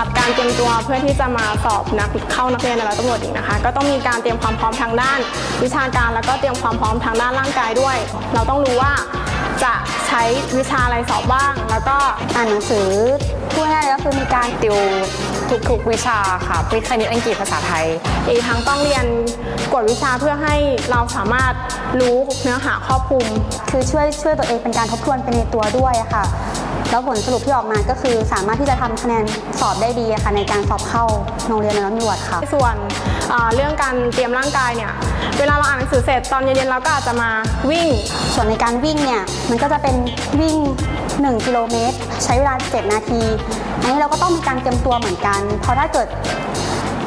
อเพื่อที่จะมาสอบนักเข้านักเรียนในร้อยตำรวจหญิงนะคะ ก็ต้องมีการเตรียมความพร้อมทางด้าน วิชาการแล้วก็เตรียมความพร้อมทางด้านร่างกายด้วย เราต้องรู้ว่าจะใช้วิชาอะไรสอบบ้าง แล้วก็อ่านหนังสือพูดง่ายๆก็คือมีการติวทุกๆวิชาค่ะวิทย์คณิตอังกฤษภาษาไทย อีกทั้งต้องเรียนกวดวิชาเพื่อให้เราสามารถรู้เนื้อหาครอบคลุม คือช่วยช่วยตัวเองเป็นการทบทวนไปในตัวด้วยอะค่ะ แล้วผลสรุปที่ออกมาก็คือสามารถที่จะทำคะแนนสอบได้ดีค่ะในการสอบเข้าโรงเรียนในร้อยตำรวจค่ะ ส่วนเอ่อเรื่องการเตรียมร่างกายเนี่ยเวลาเราอ่านหนังสือเสร็จตอนเย็นๆเราก็อาจจะมาวิ่ง ส่วนในการวิ่งเนี่ยมันก็จะเป็นวิ่ง 1 กิโลเมตร ใช้เวลา 7 นาที อันนี้เราก็ต้องมีการเตรียมตัวเหมือนกัน เพราะถ้าเกิด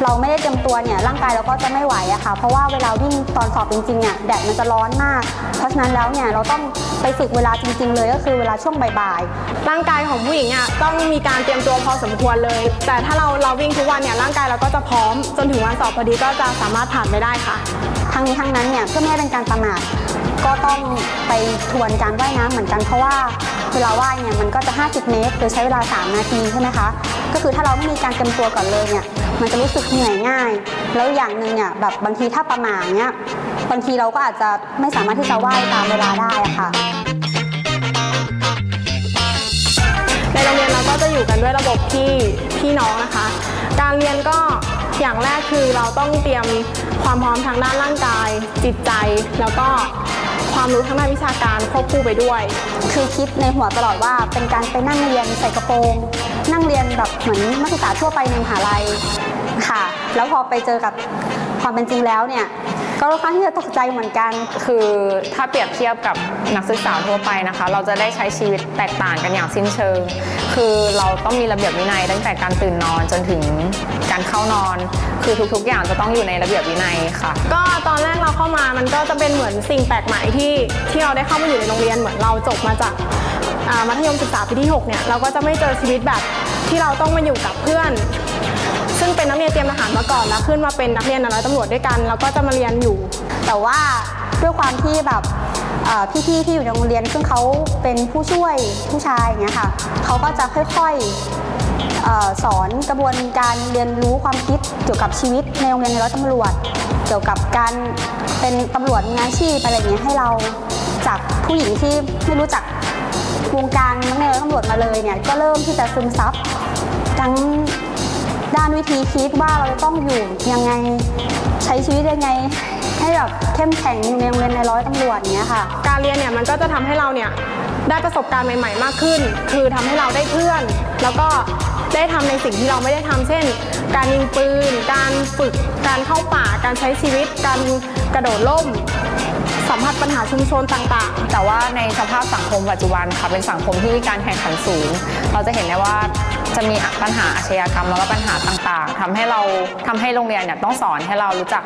เราไม่ได้เตรียมตัวเนี่ยร่างกายเราก็จะไม่ไหวอะค่ะ เพราะว่าเวลาวิ่งตอนสอบจริงๆเนี่ยแดดมันจะร้อนมาก เพราะฉะนั้นแล้วเนี่ยเราต้องไปฝึกเวลาจริง ๆ เลยก็คือเวลาช่วงบ่ายๆร่างกายของผู้หญิงอะต้องมีการเตรียมตัวพอสมควรเลย แต่ถ้าเราเราวิ่งทุกวันเนี่ยร่างกายเราก็จะพร้อม จนถึงวันสอบพอดีก็จะสามารถผ่านไปได้ค่ะ ทั้งนี้ทั้งนั้นเนี่ยเพื่อไม่ให้เป็นการประมาท ก็ต้องไปทวนการว่ายน้ำเหมือนกันเพราะว่าเวลาว่ายเนี่ยมันก็จะ 50 เมตรโดยใช้เวลา 3 นาทีใช่ไหมคะ ก็คือถ้าเราไม่มีการเตรียมตัวก่อนเลยเนี่ยมันจะรู้สึกเหนื่อยง่าย แล้วอย่างหนึ่งเนี่ยแบบบางทีถ้าประมาทเนี่ยบางทีเราก็อาจจะไม่สามารถที่จะว่ายตามเวลาได้อะค่ะในโรงเรียนเราก็จะอยู่กันด้วยระบบที่พี่น้องนะคะ การเรียนก็อย่างแรกคือเราต้องเตรียมความพร้อมทางด้านร่างกาย จิตใจแล้วก็ ความรู้ทางด้านวิชาการควบคู่ไปด้วย คือคิดในหัวตลอดว่าเป็นการไปนั่งเรียนใส่กระโปรง นั่งเรียนแบบเหมือนนักศึกษาทั่วไปในมหาลัยค่ะ แล้วพอไปเจอกับความเป็นจริงแล้วเนี่ย ก็ค่อนข้างที่จะตกใจเหมือนกัน คือถ้าเปรียบเทียบกับนักศึกษาทั่วไปนะคะ เราจะได้ใช้ชีวิตแตกต่างกันอย่างสิ้นเชิง คือเราต้องมีระเบียบวินัย ตั้งแต่การตื่นนอนจนถึงการเข้านอน คือทุกๆ อย่างจะต้องอยู่ในระเบียบวินัยค่ะ ก็ตอนแรกเราเข้ามามันก็จะเป็นเหมือนสิ่งแปลกใหม่ที่ที่เราได้เข้ามาอยู่ในโรงเรียนเหมือนเราจบมาจาก มัธยมศึกษาปีที่ 6 เนี่ยเราก็จะไม่เจอชีวิตแบบที่เราต้องมาอยู่กับเพื่อน ซึ่งเป็นนักเรียนเตรียมทหารมาก่อนแล้วขึ้นมาเป็นนักเรียนในร้อยตำรวจด้วยกันแล้วก็จะมาเรียนอยู่ แต่ว่าด้วยความที่แบบพี่ๆที่อยู่ในโรงเรียนซึ่งเขาเป็นผู้ช่วยผู้ชายอย่างเงี้ยค่ะเขาก็จะค่อยๆสอนกระบวนการเรียนรู้ความคิดเกี่ยวกับชีวิตในโรงเรียนในร้อยตำรวจ เกี่ยวกับการเป็นตำรวจมืออาชีพอะไรอย่างเงี้ยให้เราจากผู้หญิงที่ไม่รู้จัก วงการนักเรียนตำรวจมาเลยเนี่ยก็เริ่มที่จะซึมซับทั้งด้านวิธีคิดว่าเราจะต้องอยู่ยังไงใช้ชีวิตยังไงให้แบบเข้มแข็งอยู่ในโรงเรียนในร้อยตำรวจเนี้ยค่ะ การเรียนเนี่ยมันก็จะทำให้เราเนี่ยได้ประสบการณ์ใหม่ ๆ มากขึ้น คือทำให้เราได้เพื่อน แล้วก็ได้ทำในสิ่งที่เราไม่ได้ทำเช่น การยิงปืน การฝึก การเข้าป่า การใช้ชีวิต การกระโดดร่ม สัมผัสปัญหาชุมชนต่างๆ แต่ว่าในสภาพสังคมปัจจุบันค่ะเป็นสังคมที่มีการแข่งขันสูง เราจะเห็นได้ว่าจะมีปัญหาอาชญากรรมแล้วก็ปัญหาต่างๆทำให้เราทำให้โรงเรียนเนี่ยต้องสอนให้เรารู้จัก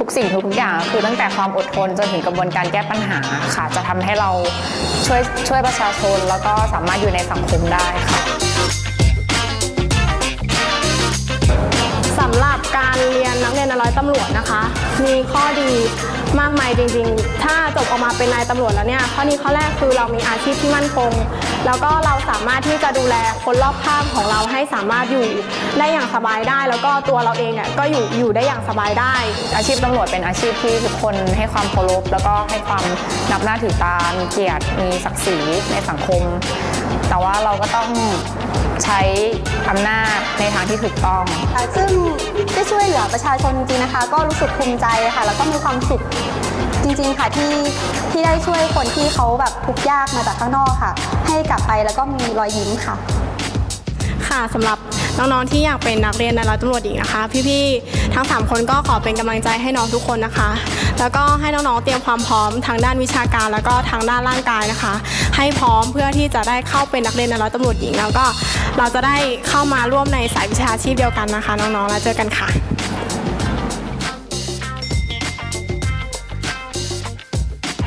ทุกๆ สิ่งทุกๆอย่าง คือตั้งแต่ความอดทนจนถึงกระบวนการแก้ปัญหาค่ะ จะทำให้เราช่วยช่วยประชาชนแล้วก็สามารถอยู่ในสังคมได้ค่ะำหรับการเรียนนักเรียนในร้อยตำรวจนะคะ มีข้อดีมากมายจริงๆ ถ้าจบออกมาเป็นนายตำรวจแล้วเนี่ย ข้อนี้ข้อแรกคือเรามีอาชีพที่มั่นคง แล้วก็เราสามารถที่จะดูแลคนรอบข้างของเราให้สามารถอยู่ได้อย่างสบายได้ แล้วก็ตัวเราเองเนี่ยก็อยู่อยู่ได้อย่างสบายได้ อาชีพตำรวจเป็นอาชีพที่ทุกคนให้ความเคารพแล้วก็ให้ความนับหน้าถือตา มีเกียรติ มีศักดิ์ศรีในสังคม แต่ว่าเราก็ต้องใช้อำนาจในทางที่ถูกต้องค่ะซึ่ง ประชาชนจริงๆนะคะ ก็รู้สึกภูมิใจค่ะ แล้วก็มีความสุขจริงๆค่ะที่ที่ได้ช่วยคนที่เขาแบบทุกข์ยากมาจากข้างนอกค่ะ ให้กลับไปแล้วก็มีรอยยิ้มค่ะ ค่ะสำหรับน้องๆที่อยากเป็นนักเรียนในร้อยตำรวจหญิงนะคะ พี่ๆทั้ง 3 คนก็ขอเป็นกำลังใจให้น้องทุกคนนะคะ แล้วก็ให้น้องๆเตรียมความพร้อมทางด้านวิชาการ แล้วก็ทางด้านร่างกายนะคะ ให้พร้อมเพื่อที่จะได้เข้าเป็นนักเรียนในร้อยตำรวจหญิงแล้วก็เราจะได้เข้ามาร่วมในสายวิชาชีพเดียวกันนะคะ น้องๆแล้วเจอกันค่ะ